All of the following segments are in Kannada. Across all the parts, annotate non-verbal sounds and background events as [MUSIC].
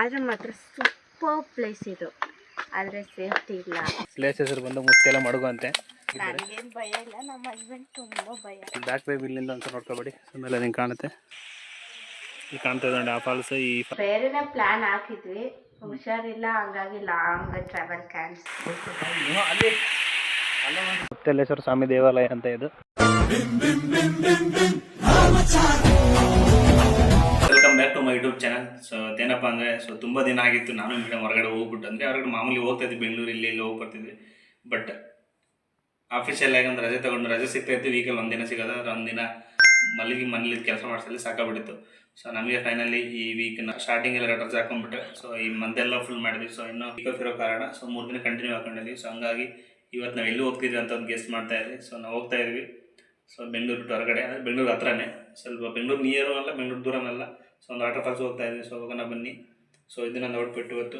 ಆದರೆ ಮಾತ್ರ ಸೂಪರ್ ಪ್ಲೇಸ್ ಇದು. ಆದರೆ ಸೇಫ್ಟಿ ಇಲ್ಲ. ಪ್ಲೇಸ್ ಹೆಸರು ಬಂದು ಮುತ್ತೆಲ್ಲ ಮಡುಗು ಅಂತೆ ನನಗೇನು ಭಯ ಇಲ್ಲ ನಮ್ಮ ಹಸ್ಬೆಂಡ್ ತುಂಬ ಭಯ. ಬ್ಯಾಕ್ ಬೇಬ್ ಇಲ್ಲಿಂದ ಅಂತ ನೋಡ್ಕೊಬೇಡಿ. ಆಮೇಲೆ ನಿಂಗೆ ಕಾಣುತ್ತೆ. ಇಲ್ಲಿ ಕಾಣ್ತಾ ಇದೆ ನೋಡಿ ಆ ಫಾಲ್ಸ್ ಈ ಬೇರೆನೇ ಪ್ಲ್ಯಾನ್ ಹಾಕಿದ್ವಿ. ಹುಷಾರಿಲ್ಲ ಹಂಗಾಗಿ long travel cancel Mutteleshwara Swami ದೇವಾಲಯ ಅಂತ ಇದು. ಯೂಟ್ಯೂಬ್ ಚಾನಲ್ ಸೊ ಅದೇನಪ್ಪ ಅಂದರೆ ಸೊ ತುಂಬ ದಿನ ಆಗಿತ್ತು ನಾನು ಮೇಡಮ್ ಹೊರಗಡೆ ಹೋಗ್ಬಿಟ್ಟು. ಅಂದರೆ ಹೊರಗಡೆ ಮಾಮೂಲಿ ಹೋಗ್ತಾ ಇದ್ವಿ, ಬೆಂಗಳೂರು ಇಲ್ಲಿ ಹೋಗಿ ಬರ್ತಿದ್ವಿ ಬಟ್ ಆಫೀಸಲ್ಲಿ ಒಂದು ರಜೆ ತಗೊಂಡು, ರಜೆ ಸಿಗ್ತಾ ಇತ್ತು ವೀಕಲ್ಲಿ ದಿನ ಸಿಗೋದು, ಅದ್ರ ಒಂದಿನ ಮಲ್ಲಿಗೆ ಮನೇಲಿ ಕೆಲಸ ಮಾಡಿಸಲಿ ಸಾಕಾಗ್ಬಿಟ್ಟಿತ್ತು. ಸೊ ನಮಗೆ ಫೈನಲಿ ಈ ವೀಕ್ನ ಸ್ಟಾರ್ಟಿಂಗ್ ಎಲ್ಲ ರಜೆ ಹಾಕೊಂಡ್ಬಿಟ್ರೆ ಸೊ ಈ ಮಂತ್ ಎಲ್ಲ ಫುಲ್ ಮಾಡಿದ್ವಿ. ಸೊ ಇನ್ನೂ ವೀಕ್ ಆಫ್ ಇರೋ ಕಾರಣ ಸೊ ಮೂರು ದಿನ ಕಂಟಿನ್ಯೂ ಹಾಕೊಂಡಿದ್ವಿ ಸೊ ಹಂಗಾಗಿ ಇವತ್ತು ನಾವು ಎಲ್ಲಿ ಹೋಗ್ತಿದ್ವಿ ಅಂತ ಒಂದು ಗೆಸ್ಟ್ ಮಾಡ್ತಾ ಇದ್ವಿ ಸೊ ನಾವು ಹೋಗ್ತಾ ಇದ್ವಿ. ಸೊ ಬೆಂಗಳೂರು ಬಿಟ್ಟು ಹೊರಗಡೆ, ಅಂದರೆ ಬೆಂಗಳೂರು ಹತ್ರನೇ. ಸ್ವಲ್ಪ ಬೆಂಗಳೂರು ನಿಯರು ಅಲ್ಲ, ಬೆಂಗಳೂರು ದೂರನಲ್ಲ. ಸೊ ಒಂದು ಆಟೋ ಫಾಲ್ಸ್ ಹೋಗ್ತಾ ಇದ್ದೀನಿ ಸೊ ಹೋಗೋಣ ಬನ್ನಿ. ಸೊ ಇದನ್ನ ನೋಡ್ಬಿಟ್ಟು ಇವತ್ತು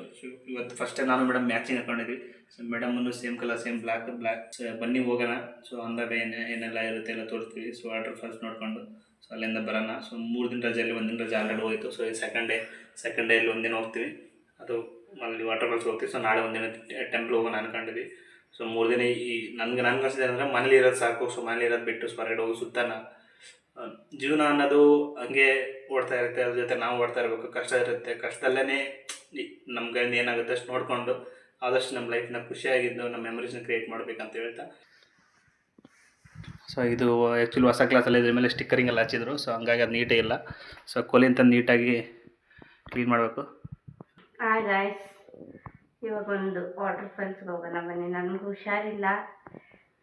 ಇವತ್ತು ಫಸ್ಟ್ ನಾನು ಮೇಡಮ್ ಮ್ಯಾಚಿಂಗ್ ಹಾಕೊಂಡಿದ್ವಿ. So ಮೇಡಮನ್ನು same colour same black black so ಬನ್ನಿ ಹೋಗೋಣ. ಸೊ ಅಂದಾಗ ಏನು, ಏನೆಲ್ಲ ಇರುತ್ತೆ ಎಲ್ಲ ತೋರಿಸ್ತೀವಿ. ಸೊ ವಾಟರ್ ಫಾಲ್ಸ್ ನೋಡಿಕೊಂಡು ಸೊ ಅಲ್ಲಿಂದ ಬರೋಣ. ಸೊ ಮೂರು ದಿನ ರಜೆಯಲ್ಲಿ ಒಂದಿನ ರಜೆ ಆಲ್ರೆಡಿ ಹೋಯಿತು. ಸೊ ಈ ಸೆಕೆಂಡ್ ಡೇ ಸೆಕೆಂಡ್ ಡೇಲಿ ಒಂದಿನ ಹೋಗ್ತೀವಿ. ಅದು ಅಲ್ಲಿ ವಾಟರ್ ಫಾಲ್ಸ್ ಹೋಗ್ತೀವಿ. ಸೊ ನಾಳೆ ಒಂದಿನ ಟೆಂಪಲ್ ಹೋಗೋಣ ಅನ್ಕೊಂಡಿದ್ವಿ. ಸೊ ಮೂರು ದಿನ ಈ, ನನಗೆ ನನಗೆ ಅನಿಸಿದೆ ಅಂದರೆ ಮನೇಲಿ ಇರೋದು ಸಾಕು. ಸೊ ಮನೇಲಿ ಇರೋದು ಬಿಟ್ಟು ಹೊರಗಡೆ ಹೋಗಿ ಸುತ್ತಾನ ಜೀವನ ಅನ್ನೋದು ಹಂಗೆ ಓಡ್ತಾ ಇರುತ್ತೆ, ಅದ್ರ ಜೊತೆ ನಾವು ಓಡ್ತಾ ಇರಬೇಕು, ಕಷ್ಟ ಇರುತ್ತೆ. ಕಷ್ಟದಲ್ಲೇ ನಮ್ಮ ಕೈಯಿಂದ ಏನಾಗುತ್ತೆ ಅಷ್ಟು ನೋಡಿಕೊಂಡು ಆದಷ್ಟು ನಮ್ಮ ಲೈಫ್ನ ಖುಷಿಯಾಗಿದ್ದು ನಮ್ಮ ಮೆಮರೀಸ್ನ ಕ್ರಿಯೇಟ್ ಮಾಡ್ಬೇಕಂತ ಹೇಳ್ತಾ. ಸೊ ಇದು ಆ್ಯಕ್ಚುಲಿ ಹೊಸ ಕ್ಲಾಸಲ್ಲಿ ಇದ್ರ ಮೇಲೆ ಸ್ಟಿಕ್ಕರಿಂಗ್ ಎಲ್ಲ ಹಚ್ಚಿದ್ರು. ಸೊ ಹಂಗಾಗಿ ಅದು ನೀಟೇ ಇಲ್ಲ. ಸೊ ಕೊಲಿಂತ ನೀಟಾಗಿ ಕ್ಲೀನ್ ಮಾಡಬೇಕು. ಹಾಯ್ ಗಾಯ್ಸ್ ಇವಾಗ ಒಂದು ವಾಟರ್ ಫಾಲ್ಸ್ಗೆ ಹೋಗೋಣ ಬನ್ನಿ. ನನಗೆ ಹುಷಾರಿಲ್ಲ.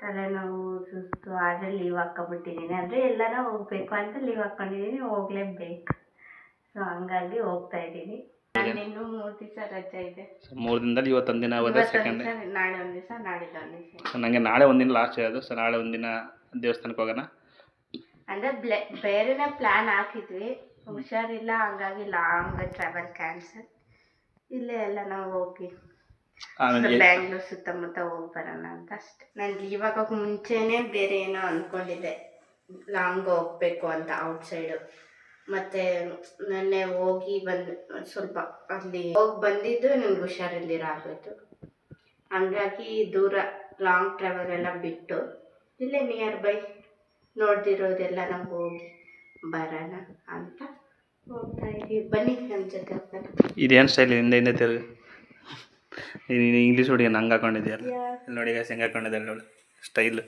ತಲೆನೋವು ಸುಸ್ತು ಆದರೆ ಲೀವ್ ಹಾಕ್ಕೊಂಬಿಟ್ಟಿದ್ದೀನಿ ಅಂದರೆ ಎಲ್ಲಾರ ಹೋಗಬೇಕು ಅಂತ ಲೀವ್ ಹಾಕ್ಕೊಂಡಿದ್ದೀನಿ ಹೋಗಲೇಬೇಕು. ಸೊ ಹಂಗಾಗಿ ಹೋಗ್ತಾ ಇದ್ದೀನಿ. ನಾನು ಇನ್ನೂ ಮೂರು ದಿವಸ ರಜೆ ಇದೆ. ಮೂರು ದಿನದಲ್ಲಿ ಇವತ್ತೊಂದು ದಿನ ಸೆಕೆಂಡ್ ನಾಳೆ ಒಂದು ದಿವಸ ನಾಡಿದ್ದು ಒಂದು ದಿವಸ. ಸೊ ನನಗೆ ನಾಳೆ ಒಂದಿನ ಲಾಸ್ಟ್ ಇರೋದು ಸೊ ನಾಳೆ ಒಂದಿನ ದೇವಸ್ಥಾನಕ್ಕೆ ಹೋಗೋಣ. ಅಂದರೆ ಬ್ಲೆ ಬೇರೆನೇ ಪ್ಲ್ಯಾನ್ ಹಾಕಿದ್ವಿ. ಹುಷಾರಿಲ್ಲ ಹಂಗಾಗಿ ಲಾಂಗ್ ಟ್ರಾವೆಲ್ ಕ್ಯಾನ್ಸಲ್ ಇಲ್ಲೇ ಎಲ್ಲ ನಾವು ಹೋಗಿ ಆಮೇಲೆ ಬ್ಯಾಂಗ್ಳೂರ್ ಸುತ್ತಮುತ್ತ ಹೋಗಿ ಬರೋಣ ಅಂತ ಅಷ್ಟೆ. ನಾನು ಇವಾಗ ಮುಂಚೆನೆ ಮುಂಚೆನೇ ಬೇರೆ ಏನೋ ಅನ್ಕೊಂಡಿದ್ದೆ. ಲಾಂಗ್ ಹೋಗ್ಬೇಕು ಅಂತ ಔಟ್ ಸೈಡು ಮತ್ತೆ ನೆನ್ನೆ ಹೋಗಿ ಬಂದು. ಸ್ವಲ್ಪ ಅಲ್ಲಿ ಹೋಗಿ ಬಂದಿದ್ದು ನನ್ಗೆ ಹುಷಾರಿಲ್ದಿರ ಆಗೋಯ್ತು ಹಂಗಾಗಿ ದೂರ ಲಾಂಗ್ ಟ್ರಾವೆಲ್ ಎಲ್ಲ ಬಿಟ್ಟು ಇಲ್ಲೇ ನಿಯರ್ ಬೈ ನೋಡ್ದಿರೋದೆಲ್ಲ ನಾವು ಹೋಗಿ ಬರೋಣ ಅಂತ ಹೋಗ್ತಾ ಇದೀವಿ. ಬನ್ನಿ ನಮ್ಮ ಜೊತೆ ಹೋಗೋಣ. ಇದೇನು ಸ್ಟೈಲ್ ಹಿಂದೆ ಹಿಂದೆ ತಿರುಗಿ? ನೀನು ಇಂಗ್ಲೀಷ್ ಹುಡುಗಿ ನಂಗೆ ಹಾಕೊಂಡಿದ್ಯಲ್ಲ ನೋಡಿ ಗಾಯ್ಸ್ ಹೆಂಗೆ ಹಾಕೊಂಡಿದ್ದಾರೆ ಅವಳು ಸ್ಟೈಲ್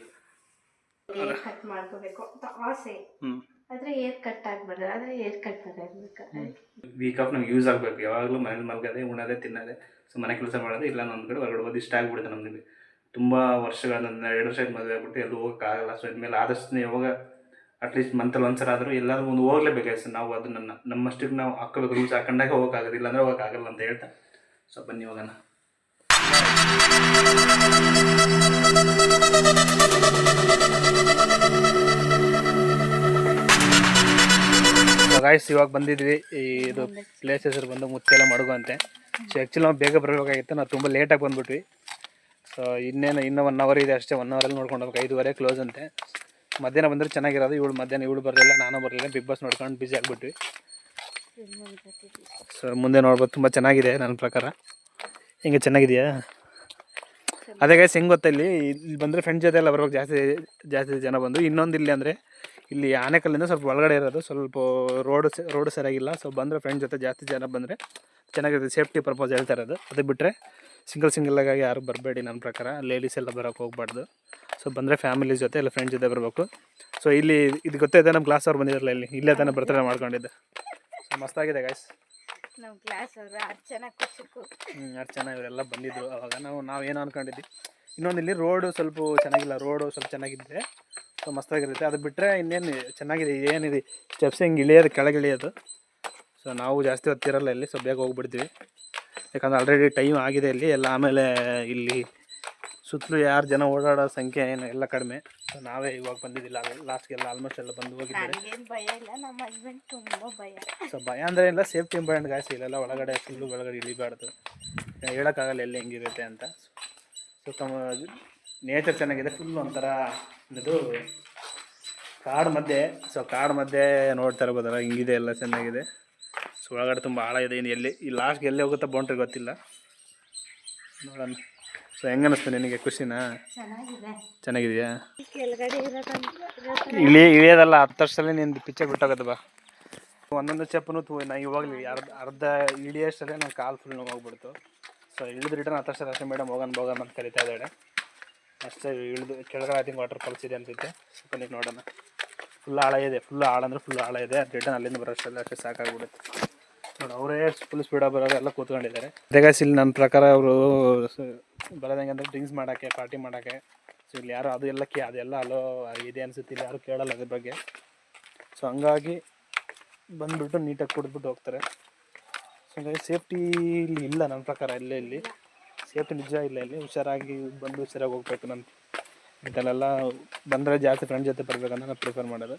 ಕಟ್ ಮಾಡ್ಕೋಬೇಕು ಆಸೆ. ಆದ್ರೆ ಏರ್ ಕಟ್ ಆಗ್ಬಾರ್ದು ಆದರೆ ಏರ್ ಕಟ್ ವೀಕ್ ಆಫ್ ನಮ್ಗೆ ಯೂಸ್ ಆಗಬೇಕು ಯಾವಾಗಲೂ ಮನೇಲಿ ಮಲ್ಗದೆ ಉಣೋದೆ ತಿನ್ನೋದೆ. ಸೊ ಮನೆ ಕೆಲಸ ಮಾಡೋದು ಇಲ್ಲ ನನ್ನ ಕಡೆ ಹೊರಗಡೆ ಹೋಗೋದು ಇಷ್ಟ ಆಗ್ಬಿಡುತ್ತೆ ನಮಗೆ. ತುಂಬ ವರ್ಷಗಳ ನನ್ನ ಎರಡು ವರ್ಷ ಮದುವೆ ಆಗ್ಬಿಟ್ಟು ಎಲ್ಲೂ ಹೋಗೋಕ್ಕಾಗಲ್ಲ ಸೊ ಇನ್ಮೇಲೆ ಆದಷ್ಟು ಯಾವಾಗ ಅಟ್ಲೀಸ್ಟ್ ಮಂತಲ್ಲಿ ಒಂದ್ಸಲ ಆದರೂ ಎಲ್ಲರೂ ಒಂದು ಹೋಗ್ಲೇಬೇಕಾಯ್ತು ಸರ್ ನಾವು ಅದು ನನ್ನ ನಮ್ಮಷ್ಟಕ್ಕೆ ನಾವು ಹಾಕೋಬೇಕು ರೂಲ್ಸ್ ಹಾಕೊಂಡಾಗ ಹೋಗೋಕ್ಕಾಗದಿಲ್ಲ ಅಂದರೆ ಹೋಗೋಕ್ಕಾಗಲ್ಲ ಅಂತ ಹೇಳ್ತಾ. ಸೊ ಬನ್ನಿ ಹೋಗೋಣ. ಗಾಯ್ಸ್ ಇವಾಗ ಬಂದಿದ್ವಿ ಈ ಇದು ಪ್ಲೇಸ್ ಹೆಸರು ಬಂದು ಮುತ್ತೆಲ್ಲ ಮಡುಗು ಅಂತೆ ಸೊ ಆ್ಯಕ್ಚುಲಿ ನಾವು ಬೇಗ ಬರಬೇಕಾಗಿತ್ತು. ನಾವು ತುಂಬ ಲೇಟಾಗಿ ಬಂದ್ಬಿಟ್ವಿ. ಸೊ ಇನ್ನೇನು ಇನ್ನೂ ಒನ್ ಅವರ್ ಇದೆ ಅಷ್ಟೇ. ಒನ್ ಅವರಲ್ಲಿ ನೋಡ್ಕೊಂಡು ಹೋಗ್ಬೇಕು. ಐದುವರೆ ಕ್ಲೋಸ್ ಅಂತೆ. ಮಧ್ಯಾಹ್ನ ಬಂದರೆ ಚೆನ್ನಾಗಿರೋದು. ಇವಳು ಮಧ್ಯಾಹ್ನ ಇವಳು ಬರಲಿಲ್ಲ ನಾನು ಬರಲಿಲ್ಲ. ಬಿಗ್ ಬಾಸ್ ನೋಡ್ಕೊಂಡು ಬಿಸಿ ಆಗಿಬಿಟ್ವಿ. ಸೊ ಮುಂದೆ ನೋಡ್ಬೋದು. ತುಂಬ ಚೆನ್ನಾಗಿದೆ ನನ್ನ ಪ್ರಕಾರ. ಹಿಂಗೆ ಚೆನ್ನಾಗಿದೆಯಾ? ಅದೇ ಗೈಸ್ ಹೆಂಗೆ ಗೊತ್ತಾ ಇಲ್ಲಿ? ಇಲ್ಲಿ ಬಂದರೆ ಫ್ರೆಂಡ್ಸ್ ಜೊತೆ ಎಲ್ಲ ಬರ್ಬೇಕು ಜಾಸ್ತಿ ಜಾಸ್ತಿ ಜನ ಬಂದು, ಇನ್ನೊಂದು ಇಲ್ಲಿ ಅಂದರೆ ಇಲ್ಲಿ ಆನೆಕಲ್ಲಿಂದ ಸ್ವಲ್ಪ ಒಳಗಡೆ ಇರೋದು, ಸ್ವಲ್ಪ ರೋಡ್ ರೋಡ್ ಸರಿಯಾಗಿಲ್ಲ ಸೊ ಬಂದರೆ ಫ್ರೆಂಡ್ ಜೊತೆ ಜಾಸ್ತಿ ಜನ ಬಂದರೆ ಚೆನ್ನಾಗಿರುತ್ತೆ ಸೇಫ್ಟಿ ಪರ್ಪಸ್ ಹೇಳ್ತಾ ಇರೋದು. ಅದು ಬಿಟ್ಟರೆ ಸಿಂಗಲ್ ಸಿಂಗಲಾಗಿ ಯಾರು ಬರಬೇಡಿ ನನ್ನ ಪ್ರಕಾರ. ಲೇಡೀಸ್ ಎಲ್ಲ ಬರೋಕೆ ಹೋಗ್ಬಾರ್ದು. ಸೊ ಬಂದರೆ ಫ್ಯಾಮಿಲಿ ಜೊತೆ ಇಲ್ಲ ಫ್ರೆಂಡ್ಸ್ ಜೊತೆ ಬರಬೇಕು. ಸೊ ಇಲ್ಲಿ, ಇದು ಗೊತ್ತಿದೆ ನಮ್ಮ ಕ್ಲಾಸ್ ಅವ್ರು ಬಂದಿರಲ್ಲ ಇಲ್ಲಿ. ಇಲ್ಲೇ ತಾನೇ ಬರ್ತಾರೆ ಮಾಡ್ಕೊಂಡಿದ್ದೆ. ಸೊ ಮಸ್ತಾಗಿದೆ ಗಾಯ್ಸ್ ನಮ್ಮ ಕ್ಲಾಸ್ ಅವರು ಅರ್ಚನಾ ಹ್ಞೂ ಅರ್ಚನಾ ಇವರೆಲ್ಲ ಬಂದಿದ್ದರು ಅವಾಗ. ನಾವು ನಾವೇನು ಅನ್ಕೊಂಡಿದ್ವಿ? ಇನ್ನೊಂದು ಇಲ್ಲಿ ರೋಡು ಸ್ವಲ್ಪ ಚೆನ್ನಾಗಿಲ್ಲ ರೋಡು ಸ್ವಲ್ಪ ಚೆನ್ನಾಗಿದ್ದರೆ ಸೊ ಮಸ್ತಾಗಿರುತ್ತೆ. ಅದು ಬಿಟ್ಟರೆ ಇನ್ನೇನು ಚೆನ್ನಾಗಿದೆ, ಏನಿದೆ? ಸ್ಟೆಪ್ಸ್ ಹಿಂಗೆ ಇಳಿಯೋದು, ಕೆಳಗೆ ಇಳಿಯೋದು? ಸೊ ನಾವು ಜಾಸ್ತಿ ಹೊತ್ತಿರಲ್ಲ ಇಲ್ಲಿ ಸೊ ಬೇಗ ಹೋಗ್ಬಿಡ್ತೀವಿ. ಯಾಕಂದ್ರೆ ಆಲ್ರೆಡಿ ಟೈಮ್ ಆಗಿದೆ ಇಲ್ಲಿ, ಎಲ್ಲ ಆಮೇಲೆ ಇಲ್ಲಿ ಸುತ್ತಲೂ ಯಾರು ಜನ ಓಡಾಡೋ ಸಂಖ್ಯೆ ಏನು ಎಲ್ಲ ಕಡಿಮೆ. ಸೊ ನಾವೇ ಇವಾಗ ಬಂದಿದ್ದಿಲ್ಲ. ಲಾಸ್ಟ್ಗೆಲ್ಲ ಆಲ್ಮೋಸ್ಟ್ ಎಲ್ಲ ಬಂದು ಹೋಗಿದ್ದಾರೆ ನನಗೇನು ಭಯ ಇಲ್ಲ. ನಮ್ಮ ಹಸ್ಬೆಂಡ್ ತುಂಬ ಭಯ. ಸೊ ಭಯ ಅಂದರೆ ಎಲ್ಲ ಸೇಫ್ಟಿ ಇಂಪಾರ್ಟೆಂಟ್ ಗಾಯ್ಸ್ ಇಲ್ಲೆಲ್ಲ ಒಳಗಡೆ ಫುಲ್ಲು ಒಳಗಡೆ ಇಳಿಬಾರ್ದು. ಹೇಳೋಕ್ಕಾಗಲ್ಲ ಎಲ್ಲಿ ಹೆಂಗಿರುತ್ತೆ ಅಂತ. ಸೊ ತಮ್ಮ ನೇಚರ್ ಚೆನ್ನಾಗಿದೆ. ಫುಲ್ ಒಂಥರ ಇದು ಕಾಡು ಮಧ್ಯೆ. ಸೊ ಕಾಡು ಮಧ್ಯೆ ನೋಡ್ತಾ ಇರ್ಬೋದಲ್ಲ ಹಿಂಗಿದೆ ಎಲ್ಲ ಚೆನ್ನಾಗಿದೆ. ಸೊ ಒಳಗಡೆ ತುಂಬ ಆಳ ಇದೆ. ಇನ್ನು ಎಲ್ಲಿ ಈ ಲಾಸ್ಟ್ಗೆ ಎಲ್ಲಿ ಹೋಗುತ್ತಾ ಬೌಂಡ್ರಿ ಗೊತ್ತಿಲ್ಲ. ನೋಡೋಣ. ಸೊ ಹೆಂಗೆ ಅನ್ನಿಸ್ತು ನಿನಗೆ ಖುಷಿನಾ? ಚೆನ್ನಾಗಿದೆ. ಚೆನ್ನಾಗಿದೆಯಾ? ಇಳಿ ಇಳಿಯೋದಲ್ಲ ಹತ್ತು ವರ್ಷದಲ್ಲಿ ನಿಂದು ಪಿಚ್ಚರ್ ಬಿಟ್ಟೋಗದ ಬಾ. ಒಂದೊಂದು ಚಪ್ಪನು ತೂ ನಾ ಇವಾಗಲಿ ಅರ್ಧ ಅರ್ಧ ಇಳಿಯೋಷ್ಟಲ್ಲೇ ನಂಗೆ ಕಾಲು ಫುಲ್ ಹೋಗ್ಬಿಡ್ತು ಸೊ ಇಳಿದು ರಿಟರ್ನ್ ಹತ್ತು ವರ್ಷ ಅಷ್ಟೇ ಮೇಡಮ್ ಹೋಗೋಣ ಹೋಗೋಣ ಅಂತ ಕರಿತಾ ಇದ್ದಾಳೆ. ಅಷ್ಟೇ ಇಳಿದು ಕೆಳಗಡೆ ಐ ವಾಟರ್ ಫಾಲ್ಸ್ ಇದೆ ಅಂತಿದ್ದೆ ಸ್ವಲ್ಪ ನೀವು ನೋಡೋಣ. ಫುಲ್ ಆಳ ಇದೆ. ಫುಲ್ ಆಳ ಅಂದರೆ ಫುಲ್ ಆಳ ಇದೆ. ರಿಟರ್ನ್ ಅಲ್ಲಿಂದ ಬರೋಷ್ಟೆಲ್ಲ ಅಷ್ಟೇ ಸಾಕಾಗ್ಬಿಡುತ್ತೆ. ನೋಡಿ ಅವರೇ ಫುಲ್ ಸ್ಪೀಡಾಗಿ ಬರೋರು ಎಲ್ಲ ಕೂತ್ಕೊಂಡಿದ್ದಾರೆ. ಅದೇ ಇಲ್ಲಿ ನನ್ನ ಪ್ರಕಾರ ಅವರು ಬರೋದಂಗೆ ಅಂದರೆ ಡ್ರಿಂಕ್ಸ್ ಮಾಡೋಕ್ಕೆ ಪಾರ್ಟಿ ಮಾಡೋಕ್ಕೆ. ಸೊ ಇಲ್ಲಿ ಯಾರು ಅದು ಎಲ್ಲ ಕೇ ಅದೆಲ್ಲ ಅಲೋ ಇದೆ ಅನಿಸುತ್ತೆ, ಇಲ್ಲಿ ಯಾರು ಕೇಳಲ್ಲ ಅದ್ರ ಬಗ್ಗೆ. ಸೊ ಹಂಗಾಗಿ ಬಂದುಬಿಟ್ಟು ನೀಟಾಗಿ ಕುಡಿದ್ಬಿಟ್ಟು ಹೋಗ್ತಾರೆ. ಸೊ ಹಂಗಾಗಿ ಸೇಫ್ಟಿ ಇಲ್ಲಿ ಇಲ್ಲ ನನ್ನ ಪ್ರಕಾರ, ಇಲ್ಲೇ ಇಲ್ಲಿ. ಸೇಫ್ಟಿ ನಿಜ ಇಲ್ಲ ಇಲ್ಲಿ. ಹುಷಾರಾಗಿ ಬಂದು ಹುಷಾರಾಗಿ ಹೋಗ್ಬೇಕು ನಾನು. ಇಂಥಲ್ಲೆಲ್ಲ ಬಂದರೆ ಜಾಸ್ತಿ ಫ್ರೆಂಡ್ ಜೊತೆ ಬರಬೇಕಂತ ನಾನು ಪ್ರಿಫರ್ ಮಾಡೋದು.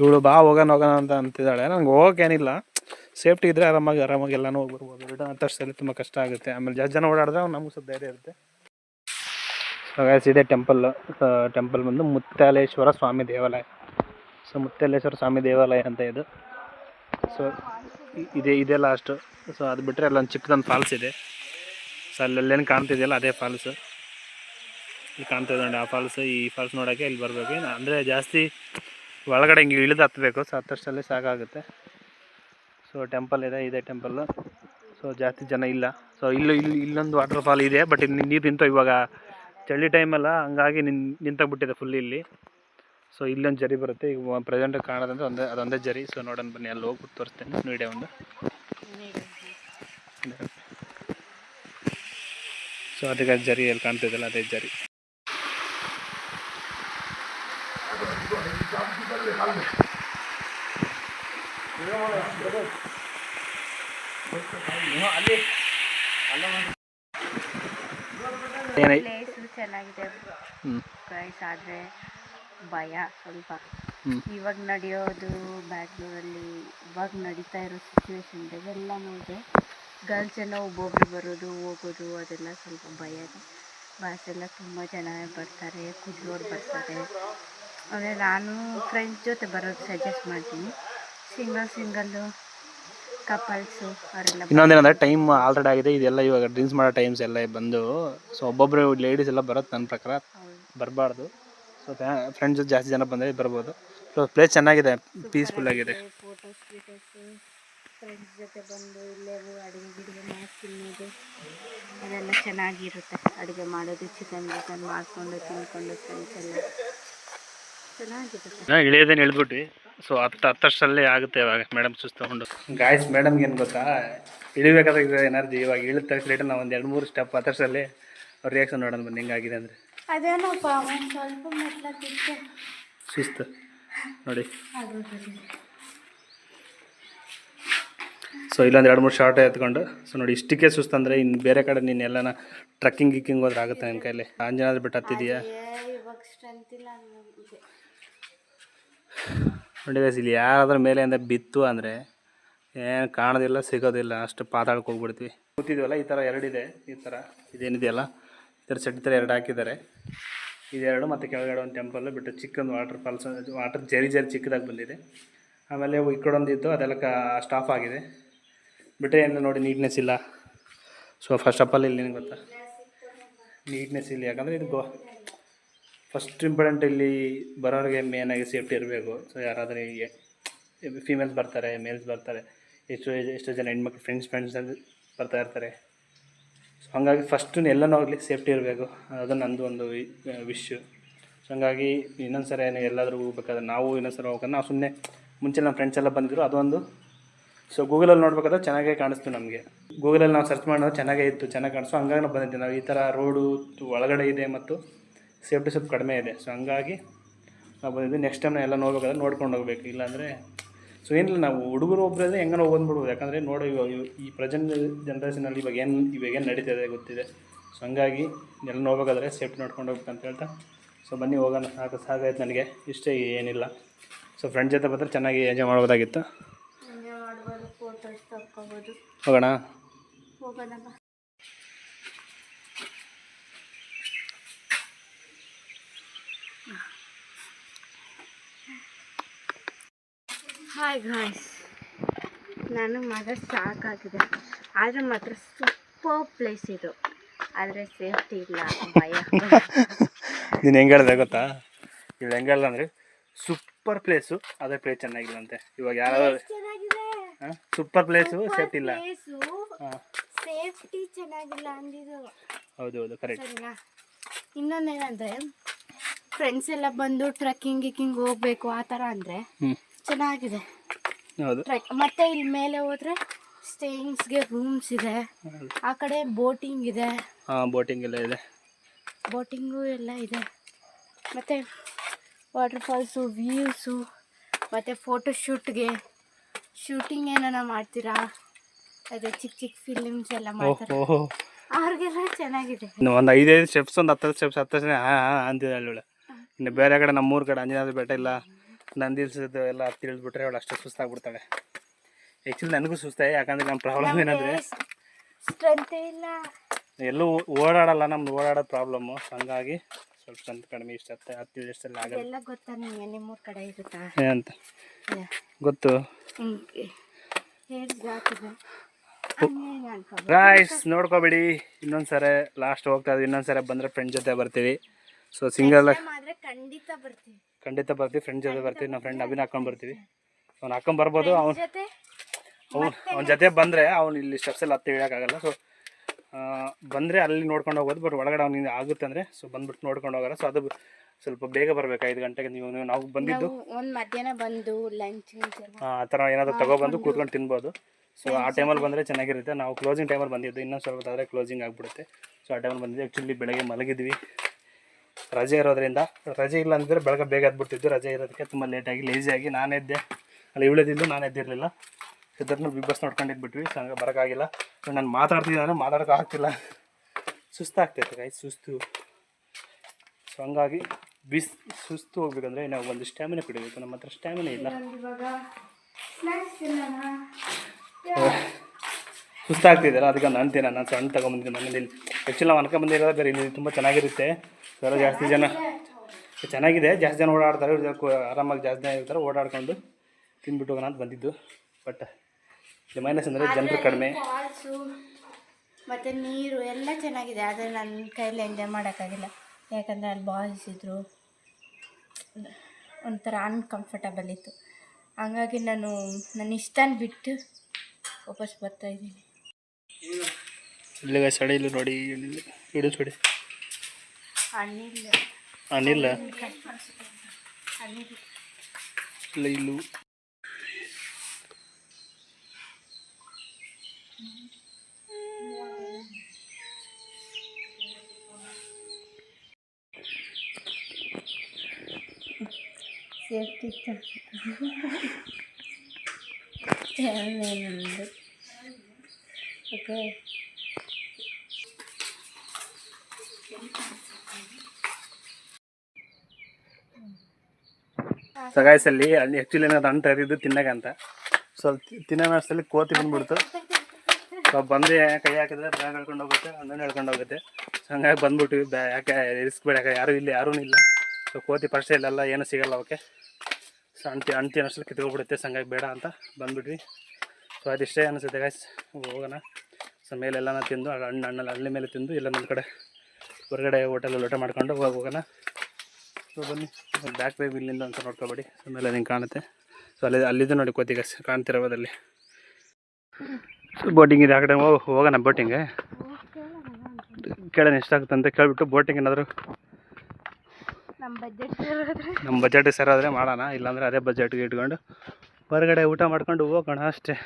ಇವಳು ಬಾ, ಹೋಗೋಣ ಹೋಗೋಣ ಅಂತ ಅಂತಿದ್ದಾಳೆ. ನನಗೆ ಹೋಗೋಕ್ಕೇನಿಲ್ಲ ಸೇಫ್ಟಿ ಇದ್ದರೆ ಆರಾಮಾಗಿ ಆರಾಮಾಗಿ ಎಲ್ಲನೂ ಹೋಗಿ ಬರ್ಬೋದು ರಿಟರ್ನ್ ವರ್ಷದಲ್ಲಿ ತುಂಬ ಕಷ್ಟ ಆಗುತ್ತೆ. ಆಮೇಲೆ ಜಾಸ್ತಿ ಜನ ಓಡಾಡಿದ್ರೆ ನಮಗೂ ಸ್ವಲ್ಪ ಧೈರ್ಯ ಇರುತ್ತೆ. ಹಾಗಾಗಿ ಇದೆ ಟೆಂಪಲ್ ಟೆಂಪಲ್ ಬಂದು ಮುತ್ತಾಲೇಶ್ವರ ಸ್ವಾಮಿ ದೇವಾಲಯ. ಸೊ ಮುತ್ತಾಲೇಶ್ವರ ಸ್ವಾಮಿ ದೇವಾಲಯ ಅಂತ ಇದು. ಸೊ ಇದೆ ಇದೆ ಲಾಸ್ಟು ಸೊ ಅದು ಬಿಟ್ಟರೆ ಅಲ್ಲೊಂದು ಚಿಕ್ಕದೊಂದು ಫಾಲ್ಸ್ ಇದೆ. ಸೊ ಅಲ್ಲೆಲ್ಲೇನು ಕಾಣ್ತಿದೆಯಲ್ಲ ಅದೇ ಫಾಲ್ಸು ಇಲ್ಲಿ ಕಾಣ್ತಿದೆ ನೋಡಿ ಆ ಫಾಲ್ಸ್ ಈ ಫಾಲ್ಸ್ ನೋಡೋಕ್ಕೆ ಇಲ್ಲಿ ಬರಬೇಕು. ಅಂದರೆ ಜಾಸ್ತಿ ಒಳಗಡೆ ಹಿಂಗೆ ಇಳಿದು ಹತ್ತಬೇಕು ಸೊ ಹತ್ತಷ್ಟಲ್ಲಿ ಸಾಕಾಗುತ್ತೆ. ಸೊ ಟೆಂಪಲ್ ಇದೆ ಇದೆ ಟೆಂಪಲ್ಲು ಸೊ ಜಾಸ್ತಿ ಜನ ಇಲ್ಲ. ಸೊ ಇಲ್ಲಿ ಇಲ್ಲಿ, ಇಲ್ಲೊಂದು ವಾಟರ್ ಫಾಲ್ ಇದೆ ಬಟ್ ಇಲ್ಲಿ ನೀರು ನಿಂತು ಇವಾಗ ಚಳಿ ಟೈಮಲ್ಲ ಹಂಗಾಗಿ ನಿನ್ ಬಿಟ್ಟಿದೆ ಫುಲ್ ಇಲ್ಲಿ. ಸೊ ಇಲ್ಲೊಂದು ಜರಿ ಬರುತ್ತೆ. ಈಗ ಪ್ರೆಸೆಂಟ್ ಕಾಣೋದಂದ್ರೆ ಒಂದೇ ಅದೊಂದೇ ಜರಿ. ಸೊ ನೋಡೋಣ ಬನ್ನಿ ಅಲ್ಲಿ ಹೋಗ್ಬಿಟ್ಟು ತೋರಿಸ್ತೇನೆ ವೀಡಿಯೋ ಒಂದು. ಸೊ ಅದಕ್ಕೆ ಅದು ಜರಿ ಎಲ್ಲಿ ಕಾಣ್ತಿದ್ದಲ್ಲ ಅದೇ ಜರಿ ಏನೈ ಪ್ಲೇಸು ಚೆನ್ನಾಗಿದೆ ಗೈಸ್ ಆದರೆ ಭಯ ಸ್ವಲ್ಪ. ಇವಾಗ ನಡೆಯೋದು ಬ್ಯಾಂಗ್ಳೂರಲ್ಲಿ ಇವಾಗ ನಡೀತಾ ಇರೋ ಸಿಚುವೇಶನ್ ಇದೆಲ್ಲ ನೋಡಿದೆ ಗರ್ಲ್ಸ್ ಎಲ್ಲ ಒಬ್ಬೊಬ್ರು ಬರೋದು ಹೋಗೋದು ಅದೆಲ್ಲ ಸ್ವಲ್ಪ ಭಯ ಇದೆ. ಬಾಸ್ ಎಲ್ಲ ತುಂಬ ಜನ ಬರ್ತಾರೆ ಕುದಿಯೋರು ಬರ್ತಾರೆ. ಅಂದರೆ ನಾನು ಫ್ರೆಂಡ್ಸ್ ಜೊತೆ ಬರೋದು ಸಜೆಸ್ಟ್ ಮಾಡ್ತೀನಿ. ಸಿಂಗಲ್ ಸಿಂಗಲ್ಲು ಕಪಲ್ಸು ಅವರೆಲ್ಲ ಇನ್ನೊಂದೇನಂದ್ರೆ ಟೈಮ್ ಆಲ್ರೆಡಿ ಆಗಿದೆ ಇದೆಲ್ಲ ಇವಾಗ ಡ್ರಿಂಕ್ಸ್ ಮಾಡೋ ಟೈಮ್ಸ್ ಎಲ್ಲ ಬಂದು ಸೊ ಒಬ್ಬೊಬ್ಬರು ಲೇಡೀಸ್ ಎಲ್ಲ ಬರುತ್ತೆ ನನ್ನ ಪ್ರಕಾರ ಬರಬಾರ್ದು. ಸೊ ಫ್ರೆಂಡ್ಸ್ ಜಾಸ್ತಿ ಜನ ಬಂದರೆ ಬರ್ಬೋದು ಸೊ ಪ್ಲೇಸ್ ಚೆನ್ನಾಗಿದೆ ಪೀಸ್ಫುಲ್ ಆಗಿದೆ. ಫೋಟೋಸ್ ಫ್ರೆಂಡ್ಸ್ ಜೊತೆ ಬಂದು ಇಲ್ಲೇ ಅಡುಗೆ ಗಿಡಿಗೆ ಮಾಡಿ ತಿನ್ನೋದು ಅದೆಲ್ಲ ಚೆನ್ನಾಗಿರುತ್ತೆ. ಅಡುಗೆ ಮಾಡೋದು ಚಿಕನ್ ಚಿಕನ್ ಮಾಡಿಕೊಂಡು ತಿನ್ಕೊಂಡು ಫ್ರೆಂಡ್ಸ್ ಎಲ್ಲ ಚೆನ್ನಾಗಿರುತ್ತೆ. ಇಳಿಯೋದೇನು ಸೊ ಹತ್ತು ಹತ್ತಷ್ಟರಲ್ಲೇ ಆಗುತ್ತೆ ಇವಾಗ ಮೇಡಮ್ ಸುಸ್ತು ಗಾಯ್ಸ್ ಮೇಡಮ್ಗೆ ಏನು ಗೊತ್ತಾ? ಇಳಿಬೇಕಾದ್ರೆ ಎನರ್ಜಿ ಇವಾಗ ಇಳಿದ ತಕ್ಷಣ ನಾವು ಒಂದು ಎರಡು ಮೂರು ಸ್ಟೆಪ್ ಹತ್ತಷ್ಟರಲ್ಲಿ ಅವ್ರ ರಿಯಾಕ್ಷನ್ ನೋಡೋಣ ಬಂದು ಹೆಂಗಾಗಿದೆ ಅಂದರೆ. ಅದೇನಪ್ಪ ಒಂದು ಸ್ವಲ್ಪ ಮೆಟ್ಲಕ್ಕಿತ್ತು ಸುಸ್ತು. ನೋಡಿ. ಸೊ ಇಲ್ಲೊಂದು ಎರಡು ಮೂರು ಶಾರ್ಟ್ ಎತ್ಕೊಂಡು ಸೊ ನೋಡಿ ಇಷ್ಟಕ್ಕೆ ಸುಸ್ತು ಅಂದರೆ ಇನ್ನು ಬೇರೆ ಕಡೆ ನೀನು ಎಲ್ಲನ ಟ್ರಕ್ಕಿಂಗ್ ಗಿಕ್ಕಿಂಗ್ ಹೋದ್ರೆ ಆಗುತ್ತೆ ನನ್ನ ಕೈಲಿ. ಆಂಜನಾದ್ರಿ ಬೆಟ್ಟ ಹತ್ತಿದೆಯಾ ಇವಾಗ ಸ್ಟ್ರೆಂತ್ ಇಲ್ಲ ನನಗೆ ನೋಡಿ ಇಲ್ಲಿ ಯಾರಾದ್ರೂ ಮೇಲೆಯಿಂದ ಬಿತ್ತು ಅಂದರೆ ಏನು ಕಾಣೋದಿಲ್ಲ, ಸಿಗೋದಿಲ್ಲ, ಅಷ್ಟು ಪಾತಾಳಕ್ಕೆ ಹೋಗ್ಬಿಡ್ತೀವಿ. ಕೂತಿದ್ವಲ್ಲ, ಈ ಥರ ಎರಡಿದೆ, ಈ ಥರ ಇದೇನಿದೆಯಲ್ಲ, ಈ ಥರ ಸೆಟ್ ಥರ ಎರಡು ಹಾಕಿದ್ದಾರೆ. ಇದೆರಡು ಮತ್ತು ಕೆಳಗಡೆ ಒಂದು ಟೆಂಪಲ್ ಬಿಟ್ಟು ಚಿಕ್ಕೊಂದು ವಾಟರ್ ಫಾಲ್ಸ್ ವಾಟರ್ ಜರಿ ಜರಿ ಚಿಕ್ಕದಾಗಿ ಬಂದಿದೆ. ಆಮೇಲೆ ಈ ಕಡೆ ಇತ್ತು ಅದೆಲ್ಲ ಕಾ ಸ್ಟಾಫ್ ಆಗಿದೆ. ಬಿಟ್ಟರೆ ಏನು ನೋಡಿ ನೀಟ್ನೆಸ್ ಇಲ್ಲ. ಸೊ ಫಸ್ಟ್ ಆಫ್ ಆಲ್ ಇಲ್ಲಿ ಗೊತ್ತಾ? ನೀಟ್ನೆಸ್ ಇಲ್ಲ, ಯಾಕಂದರೆ ಇದು ಗೋ ಫಸ್ಟ್ ಇಂಪಾರ್ಟೆಂಟ್ ಇಲ್ಲಿ ಬರೋರಿಗೆ ಮೇನಾಗಿ ಸೇಫ್ಟಿ ಇರಬೇಕು. ಸೊ ಯಾರಾದರೂ ಫೀಮೇಲ್ಸ್ ಬರ್ತಾರೆ ಮೇಲ್ಸ್ ಬರ್ತಾರೆ, ಎಷ್ಟು ಎಷ್ಟೋ ಜನ ಹೆಣ್ಮಕ್ಳು ಫ್ರೆಂಡ್ಸ್ ಫ್ರೆಂಡ್ಸ್ ಬರ್ತಾ ಇರ್ತಾರೆ. ಸೊ ಹಾಗಾಗಿ ಫಸ್ಟು ಎಲ್ಲನೂ ಆಗಲಿ ಸೇಫ್ಟಿ ಇರಬೇಕು. ಅದು ನಂದು ಒಂದು ವಿಶ್ ಸೊ ಹಂಗಾಗಿ ಇನ್ನೊಂದು ಸರಿ ಏನು ಎಲ್ಲಾದರೂ ಹೋಗ್ಬೇಕಾದ್ರೆ ನಾವು ಇನ್ನೊಂದು ಸರಿ ಹೋಗ್ಬೇಕಂದ್ರೆ ನಾವು ಸುಮ್ಮನೆ ಮುಂಚೆ ನಮ್ಮ ಫ್ರೆಂಡ್ಸ್ ಎಲ್ಲ ಬಂದಿದ್ರು, ಅದೊಂದು. ಸೊ ಗೂಗಲಲ್ಲಿ ನೋಡ್ಬೇಕಾದ್ರೆ ಚೆನ್ನಾಗೇ ಕಾಣಿಸ್ತು ನಮಗೆ. ಗೂಗಲಲ್ಲಿ ನಾವು ಸರ್ಚ್ ಮಾಡೋದು ಚೆನ್ನಾಗೇ ಇತ್ತು, ಚೆನ್ನಾಗಿ ಕಾಣಿಸ್ತು. ಹಂಗಾಗಿ ನಾವು ಬಂದಿದ್ದೆ ನಾವು ಈ ಥರ ರೋಡು ಒಳಗಡೆ ಇದೆ ಮತ್ತು ಸೇಫ್ಟಿ ಸ್ವಲ್ಪ ಕಡಿಮೆ ಇದೆ. ಸೊ ಹಂಗಾಗಿ ನಾವು ಬಂದಿದ್ದು ನೆಕ್ಸ್ಟ್ ಟೈಮ್ ಎಲ್ಲ ನೋಡ್ಬೇಕಾದ್ರೆ ನೋಡ್ಕೊಂಡು ಹೋಗ್ಬೇಕು. ಇಲ್ಲಾಂದರೆ ಸೊ ಏನಿಲ್ಲ ನಾವು ಹುಡುಗರು ಒಬ್ಬರೇ ಹೆಂಗನೋ ಬಂದ್ಬಿಡ್ಬೋದು ಯಾಕಂದರೆ ನೋಡೋ ಇವಾಗ ಈ ಪ್ರೆಸೆಂಟ್ ಜನ್ರೇಷನಲ್ಲಿ ಇವಾಗ ಏನು ಇವಾಗ ಏನು ನಡೀತಿದೆ ಗೊತ್ತಿದೆ. ಸೊ ಹಂಗಾಗಿ ಎಲ್ಲ ನೋಡ್ಬೇಕಾದ್ರೆ ಸೇಫ್ಟಿ ನೋಡ್ಕೊಂಡು ಹೋಗ್ಬೇಕು ಅಂತ ಹೇಳ್ತಾ. ಸೊ ಬನ್ನಿ ಹೋಗೋಣ. ಸಾಕು ಸಾಕಾಯ್ತು ನನಗೆ. ಇಷ್ಟೇ ಏನಿಲ್ಲ. ಸೊ ಫ್ರೆಂಡ್ ಜೊತೆ ಬಂದರೆ ಚೆನ್ನಾಗಿ ಎಂಜಾಯ್ ಮಾಡ್ಬೋದಾಗಿತ್ತು? ಹೋಗೋಣ? ಹಾಯ್ ಗಾಯ್ಸ್ ನಾನು ಮಾತ್ರ ಸಾಕಾಗಿದೆ ಆದರೆ ಮಾತ್ರ ಸೂಪರ್ ಪ್ಲೇಸ್ ಇದು. ಆದರೆ ಸೇಫ್ಟಿ ಇಲ್ಲ ಭಯ. [LAUGHS] ನೀನು ಹೆಂಗೆ ಹೇಳಿದೆ ಗೊತ್ತಾ? ಇವಳು ಹೆಂಗೆ ಹೇಳ್ದ ಅಂದರೆ ಸೂಪರ್ ಪ್ಲೇಸು ಅದೇ ಪ್ಲೇಸ್ ಚೆನ್ನಾಗಿಲ್ಲ ಅಂತೆ ಇವಾಗ ಯಾರಾದ್ರು ಚೆನ್ನಾಗಿದೆ. ಸೂಪರ್ ಪ್ಲೇಸು ಸೇಫ್ಟಿ ಇಲ್ಲ. ಪ್ಲೇಸು ಸೇಫ್ಟಿ ಚೆನ್ನಾಗಿಲ್ಲ ಅಂದಿದ್ದು. ಹೌದು ಹೌದು ಕರೆಕ್ಟ್ ಇನ್ನೊಂದೇನಂದರೆ ಫ್ರೆಂಡ್ಸ್ ಎಲ್ಲ ಬಂದು ಟ್ರಕ್ಕಿಂಗ್ ಗಿಕ್ಕಿಂಗ್ ಹೋಗ್ಬೇಕು ಆ ಥರ ಅಂದರೆ ಚೆನ್ನಾಗಿದೆ. ಹೌದು. ಮತ್ತೆ ಇಲ್ಲಿ ಮೇಲೆ ಹೋದ್ರೆ ಸ್ಟೇಯಿಂಗ್ಸ್ಗೆ ರೂಮ್ಸ್ ಇದೆ. ಆ ಕಡೆ ಬೋಟಿಂಗ್ ಇದೆ. ಹಾಂ ಬೋಟಿಂಗ್ ಎಲ್ಲ ಇದೆ. ಬೋಟಿಂಗು ಎಲ್ಲ ಇದೆ. ಮತ್ತು ವಾಟರ್ ಫಾಲ್ಸು ವ್ಯೂಸು ಮತ್ತು ಫೋಟೋ ಶೂಟ್ಗೆ ಶೂಟಿಂಗ್ ಏನಾರ ಮಾಡ್ತೀರಾ? ಅದೇ ಚಿಕ್ಕ ಚಿಕ್ಕ ಫಿಲಿಮ್ಸ್ ಎಲ್ಲ ಮಾಡ್ತಾರೆ. ಅವ್ರಿಗೆಲ್ಲ ಚೆನ್ನಾಗಿದೆ. ಒಂದು ಐದೈದು ಸ್ಟೆಪ್ಸ್ ಒಂದು ಹತ್ತು ಸ್ಟೆಪ್ಸ್ ಹತ್ತು ಅಂತಿದ್ದಾಳೆ ಇನ್ನು ಬೇರೆ ಕಡೆ ನಮ್ಮೂರ ಕಡೆ ಅಂಜನಾದ್ರಿ ಬೆಟ್ಟ ಇಲ್ಲ. ನಂದಿ ಹಿಲ್ಸದ್ದು ಎಲ್ಲ ತಿಳಿದ್ಬಿಟ್ರೆ ಅವಳು ಅಷ್ಟೇ ಸುಸ್ತಾಗ್ಬಿಡ್ತಾಳೆ. ಆ್ಯಕ್ಚುಲಿ ನನಗೂ ಸುಸ್ತಾಯಿ ಯಾಕಂದ್ರೆ ನಮ್ಮ ಪ್ರಾಬ್ಲಮ್ ಏನಂದರೆ ಎಲ್ಲೂ ಓಡಾಡಲ್ಲ ನಮ್ದು ಓಡಾಡೋದು ಪ್ರಾಬ್ಲಮ್ಮು ಹಂಗಾಗಿ ಸ್ವಲ್ಪ ಸ್ಟ್ರೆಂತ್ ಕಡಿಮೆ ಇಷ್ಟ ಹತ್ತು ಇಷ್ಟೆಲ್ಲ ಆಗಲ್ಲ. ಗೊತ್ತಾ ನಿಮಗೆ ನಿಮ್ಮೂರ ಕಡೆ ಇರುತ್ತಾ? ಏನಂತ ಗೊತ್ತು. ಗಾಯ್ಸ್ ನೋಡ್ಕೋಬೇಡಿ. ಇನ್ನೊಂದ್ಸರಿ ಲಾಸ್ಟ್ ಹೋಗ್ತಾ ಇದ್ದೀವಿ ಇನ್ನೊಂದು ಸರಿ ಬಂದರೆ ಫ್ರೆಂಡ್ ಜೊತೆ ಬರ್ತೀವಿ. ಸೊ ಸಿಂಗಲ್ ಖಂಡಿತ ಬರ್ತೀವಿ. ಖಂಡಿತ ಬರ್ತೀವಿ. ಫ್ರೆಂಡ್ ಜೊತೆ ಬರ್ತೀವಿ. ನಮ್ಮ ಫ್ರೆಂಡ್ ಅಭಿನ ಹಾಕೊಂಡು ಬರ್ತೀವಿ. ಅವ್ನು ಹಾಕೊಂಡು ಬರ್ಬೋದು. ಅವ್ನು ಅವ್ನು ಅವ್ನ ಜೊತೆ ಬಂದರೆ ಅವ್ನು ಇಲ್ಲಿ ಸ್ಟೆಪ್ಸ್ ಎಲ್ಲ ಹತ್ತಿ ಆಗಲ್ಲ. ಸೊ ಬಂದರೆ ಅಲ್ಲಿ ನೋಡ್ಕೊಂಡು ಹೋಗೋದು ಬಟ್ ಒಳಗಡೆ ಅವ್ನಿಂದ ಆಗುತ್ತೆ ಅಂದರೆ ಸೊ ಬಂದ್ಬಿಟ್ಟು ನೋಡ್ಕೊಂಡು ಹೋಗೋಲ್ಲ. ಸೊ ಅದು ಸ್ವಲ್ಪ ಬೇಗ ಬರಬೇಕು. ಐದು ಗಂಟೆಗೆ ನೀವು ನೀವು- ಬಂದಿದ್ದು ಒಂದು ಮಧ್ಯಾಹ್ನ ಬಂದು ಲಂಚ್ ಆ ಆ ಥರ ಏನಾದರೂ ತಗೊಬಂದು ಕೂತ್ಕೊಂಡು ತಿನ್ಬೋದು. ಸೊ ಆ ಟೈಮಲ್ಲಿ ಬಂದರೆ ಚೆನ್ನಾಗಿರುತ್ತೆ. ನಾವು ಕ್ಲೋಸಿಂಗ್ ಟೈಮಲ್ಲಿ ಬಂದಿದ್ದು. ಇನ್ನೊಂದು ಸ್ವಲ್ಪ ಆದರೆ ಕ್ಲೋಸಿಂಗ್ ಆಗಿಬಿಡುತ್ತೆ. ಸೊ ಆ ಟೈಮಲ್ಲಿ ಬಂದಿದ್ದು ಆ್ಯಕ್ಚುಲಿ ಬೆಳಗ್ಗೆ ಮಲಗಿದ್ವಿ. ರಜೆ ಇರೋದ್ರಿಂದ, ರಜೆ ಇಲ್ಲ ಅಂದರೆ ಬೆಳಗ್ಗೆ ಬೇಗ ಎದ್ಬಿಡ್ತಿದ್ದು ರಜೆ ಇರೋದಕ್ಕೆ ತುಂಬ ಲೇಟಾಗಿ ಲೇಜಿಯಾಗಿ ನಾನು ಎದ್ದೆ. ಅಲ್ಲಿ, ಇವಳದಿದ್ದು ನಾನು ಎದ್ದಿರಲಿಲ್ಲ. ಇದ್ರನ್ನ ಬಿಗ್ ಬಾಸ್ ನೋಡ್ಕೊಂಡಿದ್ಬಿಟ್ವಿ ಸೊ ಹಂಗೆ ಬರೋಕ್ಕಾಗಿಲ್ಲ. ನಾನು ಮಾತಾಡ್ತಿದ್ದಾನೆ ಮಾತಾಡೋಕ್ಕಾಗ್ತಿಲ್ಲ ಸುಸ್ತಾಗ್ತೈತೆ ಗಾಯ್ ಸುಸ್ತು. ಸೊ ಹಂಗಾಗಿ ಬಿಸ್, ಸುಸ್ತು ಹೋಗ್ಬೇಕಂದ್ರೆ ನಾವು ಒಂದು ಸ್ಟ್ಯಾಮಿನ ಕುಡಿಬೇಕು. ನಮ್ಮ ಹತ್ರ ಸ್ಟ್ಯಾಮಿನ ಇಲ್ಲ. ಸುಸ್ತಾಗ್ತಿದ್ದಲ್ಲ ಅದಕ್ಕೆ ನಾನು ತಿನ್ನ ನಾನು ಸಣ್ಣ ತಗೊಂಬಂದಿದ್ದೆ ಮನೇಲಿ. ಆ್ಯಕ್ಚುಲಿ ನಾವು ಅನ್ಕೊಂಬಂದಿರೋದು ಬೇರೆ, ಇಲ್ಲಿ ತುಂಬ ಚೆನ್ನಾಗಿರುತ್ತೆ. ಸೊ ಜಾಸ್ತಿ ಜನ ಚೆನ್ನಾಗಿದೆ ಜಾಸ್ತಿ ಜನ ಓಡಾಡ್ತಾರೆ ಆರಾಮಾಗಿ ಜಾಸ್ತಿ ಜನ ಇರ್ತಾರೆ ಓಡಾಡ್ಕೊಂಡು ತಿನ್ಬಿಟ್ಟು ಹೋಗೋಣ ಅಂತ ಬಂದಿದ್ದು. ಬಟ್ ಇದು ಮೈನಸ್ ಅಂದರೆ ಜನರು ಕಡಿಮೆ. ಮತ್ತು ನೀರು ಎಲ್ಲ ಚೆನ್ನಾಗಿದೆ ಆದರೆ ನನ್ನ ಕೈಯಲ್ಲಿ ಎಂಜಾಯ್ ಮಾಡೋಕ್ಕಾಗಿಲ್ಲ. ಯಾಕಂದರೆ ಅಲ್ಲಿ ಬಾಯ್ಸ್ ಇದ್ದರು ಒಂಥರ ಅನ್ಕಂಫರ್ಟಬಲ್ ಇತ್ತು. ಹಾಗಾಗಿ ನಾನು ನನ್ನ ಇಷ್ಟನ ಬಿಟ್ಟು ವಾಪಸ್ ಬರ್ತಾಯಿದ್ದೀನಿ ಸಡಿಲು ನೋಡಿ ಇಡು ಸಡಿ ಅನಿಲ್ ಅನಿಲ್ಲ ಅನಿಲ್ ಇಲ್ಲ ಇಲ್ಲು ಸೇಫ್ಟಿ ಓಕೆ ಸಗಾಯಿಸಲ್ಲಿ ಅಲ್ಲಿ ಆ್ಯಕ್ಚುಲಿ ಏನಾದ್ರು ಅಂಟ ಹರಿದು ತಿನ್ನಾಗ ಸ್ವಲ್ಪ ತಿನ್ನೋ ಅಷ್ಟರಲ್ಲಿ ಕೋತಿ ಬಂದ್ಬಿಡ್ತು. ಸೊ ಬಂದು ಕೈ ಹಾಕಿದ್ರೆ ಬ್ಯಾಗ್ ಹೇಳ್ಕೊಂಡು ಹೋಗುತ್ತೆ ಹಣ್ಣನ್ನು ಹೇಳ್ಕೊಂಡು ಹೋಗುತ್ತೆ. ಸೊ ಹಂಗಾಗಿ ಬಂದ್ಬಿಟ್ವಿ. ಬ್ಯಾ ಯಾಕೆ ರಿಸ್ಕ್ ಬೇಡ ಯಾರು ಇಲ್ಲಿ ಯಾರೂ ಇಲ್ಲ. ಸೊ ಕೋತಿ ಫಸ್ಟ್ ಇಲ್ಲೆಲ್ಲ ಏನೂ ಸಿಗಲ್ಲ ಅವಕ್ಕೆ. ಸೊ ಅಂಟಿ ಅಂಟಿ ಅಷ್ಟರಲ್ಲಿ ಕಿತ್ಕೊಬಿಡುತ್ತೆ, ಸೊ ಬೇಡ ಅಂತ ಬಂದ್ಬಿಟ್ವಿ. ಸೊ ಅದಿಷ್ಟೇ ಅನಿಸುತ್ತೆ ಗಾಯ್ಸ್ ಹೋಗೋಣ. ಸೊ ಮೇಲೆಲ್ಲನ ತಿಂದು ಹಣ್ಣು ಹಣ್ಣಲ್ಲಿ ಹಳ್ಳಿ ಮೇಲೆ ತಿಂದು ಇಲ್ಲ ಒಂದು ಕಡೆ ಹೊರಗಡೆ ಹೋಟೆಲಲ್ಲಿ ಊಟ ಮಾಡ್ಕೊಂಡು ಹೋಗಿ ಹೋಗೋಣ. ಸೊ ಬನ್ನಿ. ಬ್ಯಾಕ್ ವೇವ್ ಇಲ್ಲಿಂದ ಅಂತ ನೋಡ್ಕೊಬೇಡಿ. ಆಮೇಲೆ ಮೇಲೆ ನಿಂಗೆ ಕಾಣುತ್ತೆ. ಸೊ ಅಲ್ಲಿ ಅಲ್ಲಿದ್ದು ನೋಡಿ ಕೋತಿಗೆ ಕಾಣ್ತಿರೋದಲ್ಲಿ ಸೊ ಬೋಟಿಂಗ್ ಇದೆ ಆ ಕಡೆ. ಹೋಗಿ ಹೋಗೋಣ ಬೋಟಿಂಗೆ ಕೇಳೋಣ ಎಷ್ಟಾಗುತ್ತೆ ಅಂತ ಕೇಳಿಬಿಟ್ಟು ಬೋಟಿಂಗ್ ಏನಾದರೂ ನಮ್ಮ ಬಜೆಟ್ ಇರೋದ್ರೆ ನಮ್ಮ ಬಜೆಟ್ ಸರ್ ಆದರೆ ಮಾಡೋಣ. ಇಲ್ಲಾಂದರೆ ಅದೇ ಬಜೆಟ್ಗೆ ಇಟ್ಕೊಂಡು ಹೊರಗಡೆ ಊಟ ಮಾಡ್ಕೊಂಡು ಹೋಗೋಣ ಅಷ್ಟೇ.